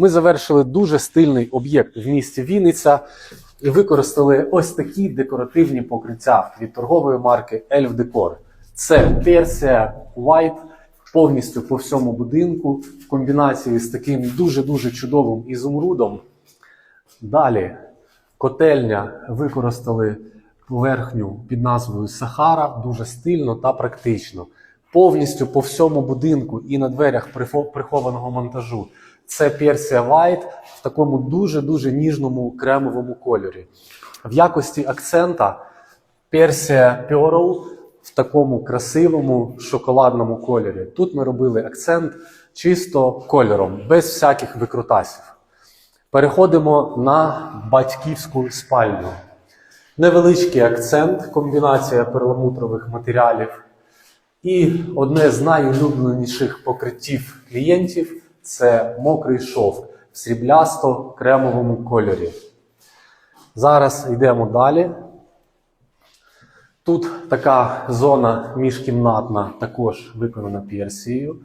Ми завершили дуже стильний об'єкт в місті Вінниця і використали ось такі декоративні покриття від торгової марки Elf Decor. Це персія White повністю по всьому будинку в комбінації з таким дуже-дуже чудовим ізумрудом. Далі котельня використали поверхню під назвою Сахара дуже стильно та практично. Повністю по всьому будинку і на дверях прихованого монтажу. Це персія White в такому дуже-дуже ніжному кремовому кольорі. В якості акцента персія Pearl в такому красивому шоколадному кольорі. Тут ми робили акцент чисто кольором, без всяких викрутасів. Переходимо на батьківську спальню. Невеличкий акцент, комбінація перламутрових матеріалів. І одне з найулюбленіших покриттів клієнтів це мокрий шовк в сріблясто-кремовому кольорі. Зараз йдемо далі. Тут така зона міжкімнатна також виконана персією.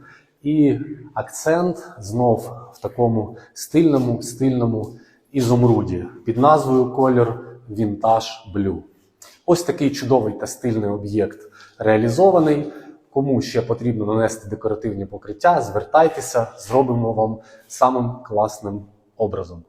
І акцент знов в такому стильному, стильному ізумруді під назвою колір Vintage Blue. Ось такий чудовий та стильний об'єкт реалізований. Кому ще потрібно нанести декоративні покриття, звертайтеся, зробимо вам самим класним образом.